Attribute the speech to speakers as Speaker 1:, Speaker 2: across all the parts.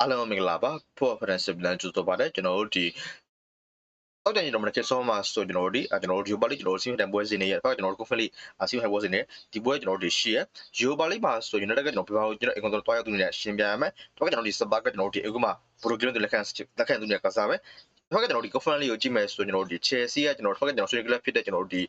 Speaker 1: အားလုံးမင်္ဂလာပါဖော်ဖရန်စစ်ပလန်ကျူဆိုပါတယ်ကျွန်တော်တို့ဒီအောက်တန်ကျွန်တော်မနေ့ကဆောမှာဆိုကျွန်တော်တို့ဒီကျွန်တော်တို့ယူပါလိကျွန်တော်တို့စီမံတန်ပွဲစဉ်နေရဖက်ကျွန်တော်တို့ကွန်ဖလီစီမံပွဲစဉ်နေဒီပွဲကျွန်တော်တို့ရှီရယူပါလိမှာဆိုကျွန်တော်တို့ကကျွန်တော်ပြပါဦးကျွန်တော်အကွန်တော်တွားရောက်သူနေရှင်းပြရမယ်တော့ကျွန်တော်ဒီစပါကကျွန်တော်တို့ဒီအခုမှပရိုဂရမ်တွေလက်ခံလက်ခံသူနေကစားမယ်ဖက်ကကျွန်တော်ဒီ conference လေးကိုကြည့်မယ်ဆိုကျွန်တော်တို့ဒီ Chelsea ကကျွန်တော်ဖက်ကကျွန်တော်ဆွေးနွေးကလပ်ဖြစ်တဲ့ကျွန်တော်တို့ဒီ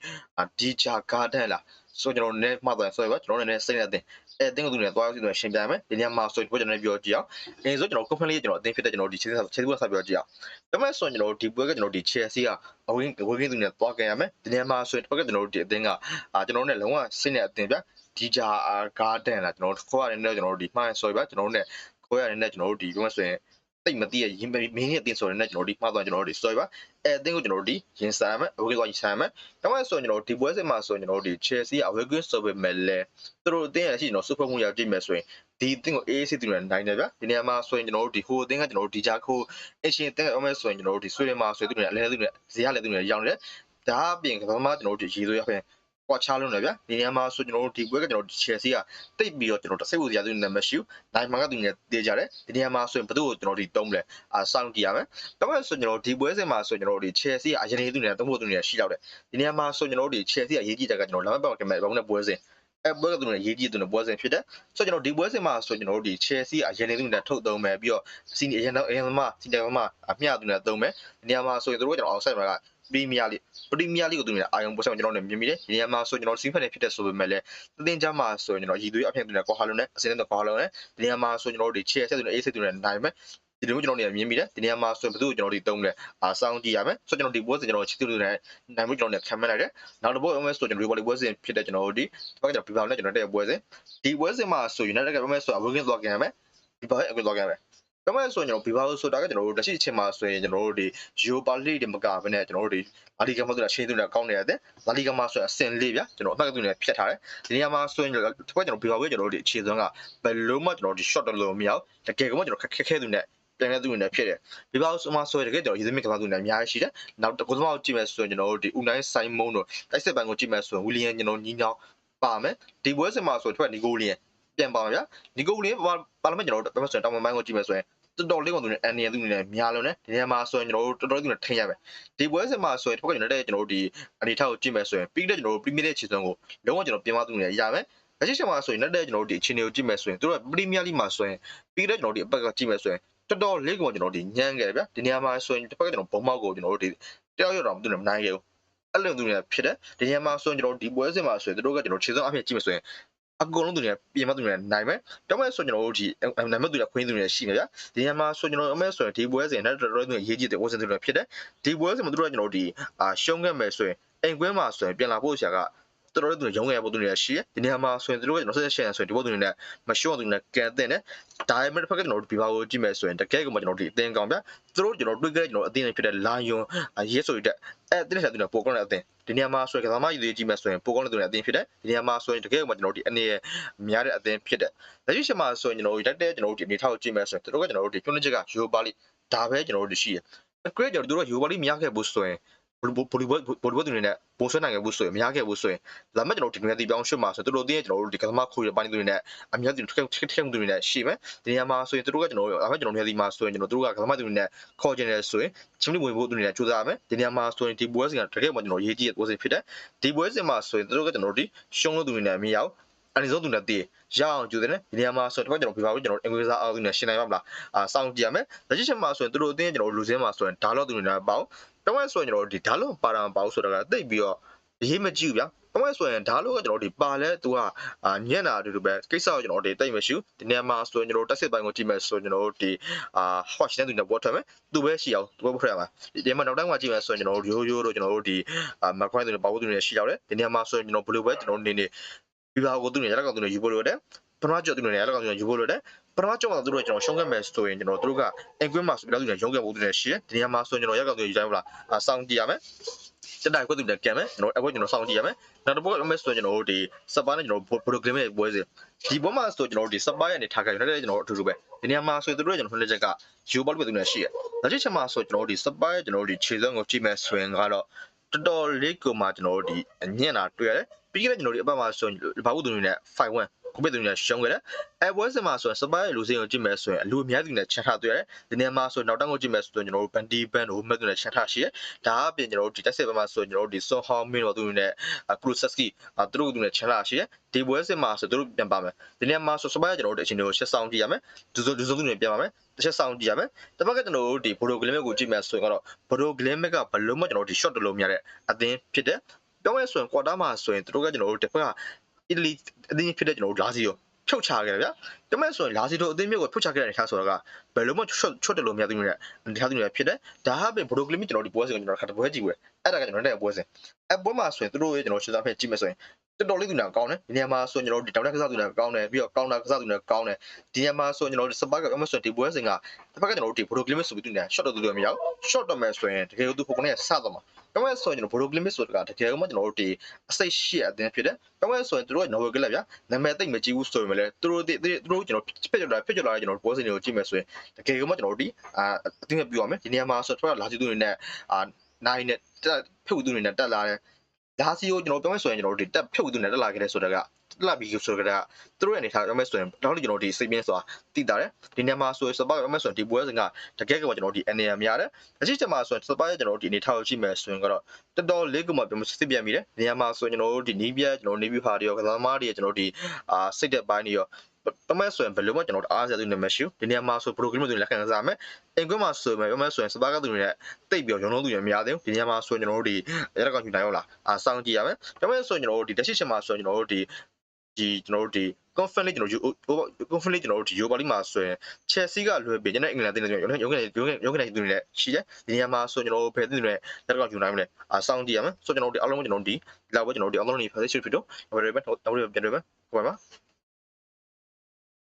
Speaker 1: Dija Garden လားဆိုကျွန်တော်တို့လည်းမှတ်သွားဆိုရပါကျွန်တော်တို့လည်းစိတ်နဲ့အသိ အဲတင်းကသူနဲ့တွားစီတော့ရှင်းပြမယ်ဒီညမှာဆိုကျွန်တော်လည်းပြောကြည့်အောင်အဲဆိုကျွန်တော် company လေးကျွန်တော်အသိဖြစ်တဲ့ကျွန်တော်ဒီ Chelsea Chelsea ကဆက်ပြောကြည့်အောင်ဒါမဲ့ဆိုကျွန်တော်ဒီပွဲကကျွန်တော်ဒီ Chelsea ကအဝင်းဝင်းကသူနဲ့တွားကြရမယ်ဒီညမှာဆိုဖက်ကကျွန်တော်ဒီအသိကအာကျွန်တော်နဲ့လုံးဝစိတ်နဲ့အသိပြဒီဂျာဂါဒန်လာကျွန်တော်ခေါ်ရတဲ့ကျွန်တော်တို့ဒီမှားဆိုရပါကျွန်တော်တို့နဲ့ခေါ်ရတဲ့ကျွန်တော်တို့ဒီဘယ်မှာဆိုရင် တိတ်မသိရရင်မင်းရဲ့အတင်းဆိုရတဲ့ကျွန်တော်ဒီမှားသွားကျွန်တော်တို့ဒီဆိုရပါအဲအတင်းကိုကျွန်တော်တို့ဒီရင်ဆိုင်မယ်အဝေးသွားရင်ဆိုင်မယ်ဒါမှဆိုကျွန်တော်ဒီပွဲစဉ်မှာဆိုကျွန်တော်တို့ဒီ Chelsea အဝေးကွင်းဆိုပေမဲ့လည်းသူတို့အတင်းရရှိကျွန်တော်စူပါမှုရကြည့်မယ်ဆိုရင်ဒီအတင်းကို AAC တူနဲ့နိုင်တယ်ဗျဒီနေရာမှာဆိုရင်ကျွန်တော်တို့ဒီဟိုအတင်းကကျွန်တော်တို့ဒီဂျာခိုအရှင်အတင်းအမဲဆိုရင်ကျွန်တော်တို့ဒီဆွေးနွေးမှာဆွေးတူနဲ့အလဲတူနဲ့ဇေယျလည်းတူနဲ့ရောင်းတယ်ဒါအပြင်ကဘာမှကျွန်တော်တို့ဒီရေးသွေးရဖင် ကွာချလုံးတယ်ဗျဒီနေရာမှာဆိုကျွန်တော်တို့ဒီပွဲကကျွန်တော်တို့ Chelsea ကတိတ်ပြီးတော့ကျွန်တော်တို့စိတ်ဝင်စားသူနဲ့မရှိဘူးနိုင်မှာကသူနဲ့တည်ကြတယ်ဒီနေရာမှာဆိုရင်ဘယ်သူ့ကိုကျွန်တော်တို့တုံးမလဲအာစောင့်ကြည့်ရမယ်ဒါပေမဲ့ဆိုကျွန်တော်ဒီပွဲစဉ်မှာဆိုကျွန်တော်တို့ဒီ Chelsea ကအရင်သူနဲ့တုံးဖို့သူနဲ့ရှိတော့တယ်ဒီနေရာမှာဆိုကျွန်တော်တို့ဒီ Chelsea ကရေးကြည့်တဲ့ကကျွန်တော်လမ်းဘက်ကမဲ့ဘောင်းနဲ့ပွဲစဉ်အဲပွဲကသူနဲ့ရေးကြည့်သူနဲ့ပွဲစဉ်ဖြစ်တယ်ဆိုကျွန်တော်ဒီပွဲစဉ်မှာဆိုကျွန်တော်တို့ဒီ Chelsea အရင်သူနဲ့ထုတ်သုံးမယ်ပြီးတော့စီနီအရင်တော့အရင်သမားစီနီသမားအမျှသူနဲ့သုံးမယ်ဒီနေရာမှာဆိုရင်တို့ကကျွန်တော် outside မှာက ပရီးမီးယားလိပရီးမီးယားလိကိုသူနေအာယုံပွဲဆောင်ကျွန်တော်တို့မြင်မိတယ်ဒီနေရာမှာဆိုကျွန်တော်စီးဖက်နေဖြစ်တဲ့ဆိုပေမဲ့လည်းတင်းကြမှာဆိုရင်ကျွန်တော်ရည်သွေးအဖြစ်သူနေကောဟာလုံးနဲ့အစင်းနဲ့ကောဟာလုံးနဲ့ဒီနေရာမှာဆိုကျွန်တော်တို့ဒီ chair ဆက်သူနဲ့ A ဆက်သူနဲ့နိုင်မယ်ဒီလိုကျွန်တော်တို့မြင်မိတယ်ဒီနေရာမှာဆိုဘယ်သူ့ကိုကျွန်တော်တို့တုံးလဲအာစောင်းကြည့်ရမယ်ဆိုကျွန်တော်ဒီပွဲစဉ်ကျွန်တော်ချစ်သူတွေနဲ့နိုင်မှုကျွန်တော်တို့ခံမှန်းလိုက်တယ်နောက်တစ်ပွဲ MS ဆိုကျွန်တော်ဒီပွဲပွဲစဉ်ဖြစ်တဲ့ကျွန်တော်တို့ဒီဒီဘက်ကကျွန်တော်ပြပါနဲ့ကျွန်တော်တဲ့ပွဲစဉ်ဒီပွဲစဉ်မှာဆို United က MS ဆိုအဝင်းသွားကြရမယ်ဒီဘက်အကွသွားကြရမယ် ဒါမှမဟုတ်ဆိုရင်ကျွန်တော်ဘီဘာလို့ဆိုတာကကျွန်တော်တို့လက်ရှိအချိန်မှာဆိုရင်ကျွန်တော်တို့ဒီယူပါလိတွေမကဘဲနဲ့ကျွန်တော်တို့ဒီလာလီဂါမှာဆိုတာရှင်းသူနဲ့ကောင်းနေရတယ်လာလီဂါမှာဆိုရင်အဆင့်လေးဗျာကျွန်တော်အမှတ်ကသူနဲ့ဖြတ်ထားတယ်ဒီနေရာမှာဆိုရင်ကျွန်တော်ကျွန်တော်ဘီဘာကိုကျွန်တော်တို့ဒီအခြေစွမ်းကဘယ်လိုမှကျွန်တော်ဒီ shot တော့လို့မရဘူးတကယ်ကမှကျွန်တော်ခက်ခက်ခဲသူနဲ့ပြန်တဲ့သူနဲ့ဖြစ်တယ်ဘီဘာဆိုမှဆိုရင်တကယ်ကျွန်တော်ရည်သမီးကစားသူနဲ့အများကြီးရှိတယ်နောက်တစ်ခုသမားကိုကြည့်မယ်ဆိုရင်ကျွန်တော်တို့ဒီဦးနိုင်ဆိုင်မုံတို့တိုက်စစ်ပန်ကိုကြည့်မယ်ဆိုရင်ဝီလီယံကျွန်တော်ညီညောင်းပါမယ်ဒီပွဲစဉ်မှာဆိုထွက်နီကိုလီယံပြန်ပါမှာဗျာနီကိုလီယံပါပါလို့ကျွန်တော်တို့ဆိုရင်တောင်ပန်ကိုကြည့်မယ်ဆိုရင် တော်တော်လေးကောင်သူနဲ့အန်နီယသူနဲ့များလုံးနဲ့ဒီနေရာမှာဆိုရင်ကျွန်တော်တို့တော်တော်သူနဲ့ထိန်းရမယ်ဒီပွဲစဉ်မှာဆိုရင်တစ်ခါကျွန်တော်တို့ကျွန်တော်တို့ဒီအနေထားကိုကြည့်မယ်ဆိုရင်ပြီးတဲ့ကျွန်တော်တို့ပရီးမီးလိခြေစွမ်းကိုလုံးဝကျွန်တော်ပြင်မသူနဲ့ရမယ်လက်ရှိချိန်မှာဆိုရင်လက်တဲ့ကျွန်တော်တို့ဒီအခြေအနေကိုကြည့်မယ်ဆိုရင်တို့ကပရီးမီးလိမှာဆိုရင်ပြီးတဲ့ကျွန်တော်တို့ဒီအပတ်ကကြည့်မယ်ဆိုရင်တော်တော်လေးကောင်ကျွန်တော်တို့ဒီညံ့ခဲ့ဗျာဒီနေရာမှာဆိုရင်တစ်ပတ်ကကျွန်တော်ဘုံမောက်ကိုကျွန်တော်တို့ဒီတယောက်ရောက်တော့မသူနဲ့မနိုင်ခဲ့ဘူးအဲ့လိုသူနဲ့ဖြစ်တယ်ဒီနေရာမှာဆိုရင်ကျွန်တော်ဒီပွဲစဉ်မှာဆိုရင်တို့ကကျွန်တော်ခြေစွမ်းအဖြစ်ကြည့်မယ်ဆိုရင် အကုန်လုံးသူတွေပြင်မသူတွေနိုင်မယ်။ဒါမဲ့ဆိုကျွန်တော်တို့ဒီနိုင်မဲ့သူတွေခွင်းသူတွေရှိနေဗျာ။ဒီညမှာဆိုကျွန်တော်အမဲဆိုရင်ဒီပွဲစဉ်နဲ့တော်တော်တော်ရေးကြည့်တဲ့ဝစဉ်သူတွေဖြစ်တယ်။ဒီပွဲစဉ်မှာသူတို့ကကျွန်တော်တို့ဒီအာရှုံးခဲ့မယ်ဆိုရင်အိမ်ကွင်းမှာဆိုရင်ပြန်လာဖို့ဆရာက တော်တော်တို့ရုံးခဲ့ဖို့သူတွေရှိတယ်။ဒီညမှာဆိုရင်သူတို့ကကျွန်တော်ဆက်ဆက်ရှင်းဆိုရင်ဒီဘုတ်သူတွေနဲ့မရှုံးသူတွေနဲ့ကန်တဲ့နဲ့ဒါပေမဲ့တစ်ဖက်ကကျွန်တော်တို့ဒီဘာကိုကြည့်မယ်ဆိုရင်တကယ်ကမှကျွန်တော်တို့ဒီအသင်းကောင်ဗျာ။သူတို့ကျွန်တော်တွေ့ခဲ့တဲ့ကျွန်တော်အသင်းတွေဖြစ်တဲ့လာယွန်ရဲဆိုရတဲ့အဲတင်းဆက်သူတွေပိုကောင်းတဲ့အသင်းဒီနေရာမှာဆိုရင်ကစားမယူသေးကြည့်မယ်ဆိုရင်ပိုကောင်းတဲ့သူတွေအသင်းဖြစ်တယ်ဒီနေရာမှာဆိုရင်တကယ်ကမှကျွန်တော်တို့ဒီအနေနဲ့များတဲ့အသင်းဖြစ်တယ်လက်ရှိချိန်မှာဆိုရင်ကျွန်တော်တို့တက်တဲ့ကျွန်တော်တို့ဒီအနေထားကိုကြည့်မယ်ဆိုရင်တို့ကကျွန်တော်တို့ဒီကျွန်းချက်ကယူပါလိဒါပဲကျွန်တော်တို့ရှိရအကရကျွန်တော်တို့ကယူပါလိမရခဲ့ဘူးဆိုရင် ဘလီဘလီဘလီသူတွေနဲ့ပုံဆွဲနိုင်ခဲ့ဘူးဆိုရင်မရခဲ့ဘူးဆိုရင်လာမဲ့ကျွန်တော်ဒီနေရာဒီပြောင်းရှုမှာဆိုတို့တို့တင်းကျွန်တော်တို့ဒီကစားမခိုးရပိုင်းသူတွေနဲ့အများကြီးထက်ထက်ထက်သူတွေနဲ့ရှိမယ်ဒီနေရာမှာဆိုရင်တို့ကကျွန်တော်တို့လာမဲ့ကျွန်တော်နေရာဒီမှာဆိုရင်ကျွန်တော်တို့ကကစားမသူတွေနဲ့ခေါ်ကျင်တယ်ဆိုရင်ချင်းလူဝင်ဖို့သူတွေနဲ့ကြိုးစားမယ်ဒီနေရာမှာဆိုရင်ဒီပွဲစဉ်ကတကယ်မှကျွန်တော်ရေးကြည့်ရပွဲစဉ်ဖြစ်တယ်ဒီပွဲစဉ်မှာဆိုရင်တို့ကကျွန်တော်တို့ဒီရှုံးလို့သူတွေနဲ့မရအောင်အရင်ဆုံးသူနဲ့တည်ရအောင်ကြိုးတယ်နော်ဒီနေရာမှာဆိုတော့ကျွန်တော်ပြပါဦးကျွန်တော်အင်္ဂလိပ်စာအောက်သူနဲ့ရှင်းနိုင်ပါမလားအာစောင့်ကြည့်ရမယ်လက်ရှိချက်မှာဆိုရင်တို့အတင်းကျွန်တော်လူစင်းမှာဆိုရင်ဒါတော့သူတွေနဲ့ပေါ့ တော့ဆိုရင်ကျွန်တော်ဒီဒါလုံးပါတာမပေါ့ဆိုတာကတိတ်ပြီးတော့ရေးမကြည့်ဘူးဗျာတော့ဆိုရင်ဒါလို့ကကျွန်တော်ဒီပါလဲသူကအာညံ့တာအတူတူပဲကိစ္စကိုကျွန်တော်ဒီတိတ်မရှိဘူးဒီနေရာမှာဆိုရင်ကျွန်တော်တက်စစ်ပိုင်းကိုကြည့်မယ်ဆိုရင်ကျွန်တော်ဒီအာ hot နဲ့သူနဲ့ပေါ်ထွက်မယ်သူပဲရှိအောင်သူပဲပေါ်ထွက်ရမှာဒီမှာနောက်တိုင်းမှာကြည့်မယ်ဆိုရင်ကျွန်တော်ရိုးရိုးတို့ကျွန်တော်တို့ဒီအာမခွိုင်းသူနဲ့ပေါ့သူနဲ့ရှိရောက်တယ်ဒီနေရာမှာဆိုရင်ကျွန်တော်ဘယ်လိုပဲကျွန်တော်နေနေဒီဘာကိုသူနဲ့ရတဲ့ကောင်သူနဲ့ယူဖို့လိုတယ်ပထမကြောက်သူနဲ့ရတဲ့ကောင်သူနဲ့ယူဖို့လိုတယ် ပထမကြောက်မှာသူတို့ကျွန်တော်ရှုံးခဲ့မယ်ဆိုရင်ကျွန်တော်တို့ကအင်ကွင်းမှာဆိုပြီးတော့သူနဲ့ရုံးခဲ့ဖို့သူနဲ့ရှိတယ်ဒီနေရာမှာဆိုရင်ကျွန်တော်ရက်ကောင်သူယူကြမလားအဆောင်ကြည့်ရမယ်တက်တိုင်းခွက်သူနဲ့ကံမယ်ကျွန်တော်အခုကျွန်တော်စောင့်ကြည့်ရမယ်နောက်တစ်ပုတ်အမေဆိုကျွန်တော်တို့ဒီစပါးနဲ့ကျွန်တော်ဘရိုဂရမ်ရဲ့ပွဲစဉ်ဒီဘောမှာဆိုကျွန်တော်တို့ဒီစပါးရဲ့နေထားကြတယ်ကျွန်တော်အထူးထူးပဲဒီနေရာမှာဆိုသူတို့ကျွန်တော်လှည့်ချက်ကယူဘောလို့ပဲသူနဲ့ရှိရနောက်တစ်ချက်မှာဆိုကျွန်တော်တို့ဒီစပါးရဲ့ကျွန်တော်တို့ဒီခြေစွမ်းကိုကြည့်မယ်ဆိုရင်ကတော့တော်တော်လေးကိုမှကျွန်တော်တို့ဒီအညံ့တာတွေ့ရတယ်ပြီးခဲ့တဲ့ကျွန်တော်တို့အပတ်မှာဆိုဘာဘူးသူတွေနဲ့5-1 ကိုဗစ်သူနဲ့ရှုံးခဲ့တယ်အဲပွဲစဉ်မှာဆိုရင်စပါးရဲ့လူစင်းကိုကြည့်မယ်ဆိုရင်အလူအများသူနဲ့ချက်ထားတွေ့ရတယ်ဒီနေရာမှာဆိုနောက်တောင်းကိုကြည့်မယ်ဆိုရင်ကျွန်တော်တို့ဘန်ဒီဘန်ကိုမဲ့သူနဲ့ချက်ထားရှိတယ်ဒါအပြင်ကျွန်တော်တို့ဒီတက်ဆက်ဘက်မှာဆိုရင်ကျွန်တော်တို့ဒီဆွန်ဟောင်းမင်းတို့သူနဲ့ကရူဆက်စကီသူတို့သူနဲ့ချက်ထားရှိတယ်ဒီပွဲစဉ်မှာဆိုသူတို့ပြန်ပါမယ်ဒီနေရာမှာဆိုစပါးရဲ့ကျွန်တော်တို့အချင်းတွေကိုရှက်ဆောင်ကြည့်ရမယ်ဒူဇိုဒူဇိုသူနဲ့ပြန်ပါမယ်တစ်ချက်ဆောင်ကြည့်ရမယ်တပတ်ကကျွန်တော်တို့ဒီဘိုဒိုဂလင်းမက်ကိုကြည့်မယ်ဆိုရင်ကတော့ဘိုဒိုဂလင်းမက်ကဘလုံးမကျွန်တော်တို့ဒီ short တလုံးများတဲ့အသင်းဖြစ်တယ်ပြောမယ်ဆိုရင် quarter မှာဆိုရင်တို့ကကျွန်တော်တို့တစ်ဖက်က အီတလီအသင်းဖြစ်တဲ့ကျွန်တော်တို့လာစီရောဖြုတ်ချခဲ့တယ်ဗျာ။ပြောမယ်ဆိုရင်လာစီတို့အသင်းမျိုးကိုဖြုတ်ချခဲ့တဲ့အခါဆိုတော့ကဘယ်လိုမှချွတ်ချွတ်တယ်လို့မရသေးဘူးလေ။ဒီဟာသူတွေဖြစ်တယ်။ဒါဟာပြင်ဘရိုကလီမီကျွန်တော်ဒီပွဲစဉ်ကိုကျွန်တော်ခါတပွဲကြည့်ပွဲ။အဲ့ဒါကကျွန်တော်တဲ့ပွဲစဉ်။အဲ့ပွဲမှာဆိုရင်တို့ရဲ့ကျွန်တော်ရှင်းစားဖက်ကြည့်မယ်ဆိုရင်တော်တော်လေးသူနာကောင်းတယ်။ဒီနေရာမှာဆိုရင်ကျွန်တော်ဒီတောင်တက်ကစားသူနာကောင်းတယ်ပြီးတော့ကောင်းတာကစားသူနာကောင်းတယ်။ဒီနေရာမှာဆိုရင်ကျွန်တော်စပါးကပြောမယ်ဆိုရင်ဒီပွဲစဉ်ကတစ်ဖက်ကကျွန်တော်တို့ဒီဘရိုကလီမီဆိုပြီးသူနာ short တော့သူတွေမရဘူး။ short တော့မယ်ဆိုရင်တကယ်လို့သူဟိုကနေစတော့မှာ။ ပြောမယ်ဆိုရင်ကျွန်တော်ဘရိုကလီမီဆိုတာတကယ်လို့ကျွန်တော်တို့ဒီအစိတ်ရှိအတင်းဖြစ်တယ်။ပြောမယ်ဆိုရင်တို့ရဲ့ Norway ကလပ်ဗျာ။နာမည်သိမ့်မကြည့်ဘူးဆိုရင်လည်းသူတို့သူတို့ကျွန်တော်ဖြစ်ကြတာဖြစ်ကြလာကျွန်တော်ပွဲစဉ်တွေကိုကြည့်မယ်ဆိုရင်တကယ်လို့ကျွန်တော်တို့ဒီအာအတင်းပြောရမယ်ဒီနေရာမှာဆိုတော့လာစီသူတွေနဲ့အာနိုင်နဲ့တက်ဖြုတ်သူတွေနဲ့တက်လာတယ်ဒါစီကိုကျွန်တော်ပြောမယ်ဆိုရင်ကျွန်တော်တို့ဒီတက်ဖြုတ်သူနဲ့တက်လာခဲ့တဲ့ဆိုတော့ကတက် လာပြီးဆိုတော့ကသူတို့ရဲ့အနေထားပြောမယ်ဆိုရင်တော့ကျွန်တော်ဒီစိတ်ပြင်းဆိုတာတည်တာတယ်ဒီနေရာမှာဆိုရင်စပါပြောမယ်ဆိုရင်ဒီပွဲစဉ်ကတကယ်ကကျွန်တော်ဒီအနေရများတယ်အရှိချက်မှာဆိုရင်စပါရဲ့ကျွန်တော်ဒီအနေထားကိုကြည့်မယ်ဆိုရင်ကတော့တော်တော်လေးကမှပြောမစစ်ပြန်ပြီတယ်နေရာမှာဆိုရင်ကျွန်တော်တို့ဒီနီးပြကျွန်တော်နေပြီးဟာတွေရောကစားသမားတွေကျွန်တော်ဒီအာစိတ်သက်ပိုင်းတွေရောတမဲဆိုရင်ဘယ်လိုမှကျွန်တော်အားစရာသူနေမရှိဘူးဒီနေရာမှာဆို program တွေလက်ခံစားမယ်အင်ကွန်းမှာဆိုရင်ပြောမယ်ဆိုရင်စပါကသူတွေနဲ့တိတ်ပြီးရုံလုံးသူတွေများတယ်ဒီနေရာမှာဆိုရင်ကျွန်တော်တို့ဒီရတဲ့ကောင်ယူနိုင်ရောလားအာစောင့်ကြည့်ရမယ်ပြောမယ်ဆိုရင်ကျွန်တော်တို့ဒီတက်ရှိရှင်မှာဆိုရင်ကျွန်တော်တို့ဒီ ဒီကျွန်တော်တို့ဒီ confident လေးကျွန်တော်ယူ confident လေးကျွန်တော်တို့ဒီ Europa League မှာဆိုရင် Chelsea ကလွယ်ပြီးကျွန်တော်အင်္ဂလန်တင်းနေရုံးရုံးကနေရုံးကနေရုံးကနေသူတွေနဲ့ရှိတယ်ဒီနေရာမှာဆိုကျွန်တော်တို့ဖယ်သူတွေနဲ့တက်ကောင်ယူနိုင်မလဲအာစောင့်ကြည့်ရမယ်ဆိုကျွန်တော်တို့ဒီအားလုံးကျွန်တော်တို့ဒီလောက်ပဲကျွန်တော်တို့ဒီအားလုံးနေဖယ်ရှိဖြစ်တော့ဘယ်လိုပဲတော့ပြန်ပြန်ပြန်ပြန်ဟိုပါ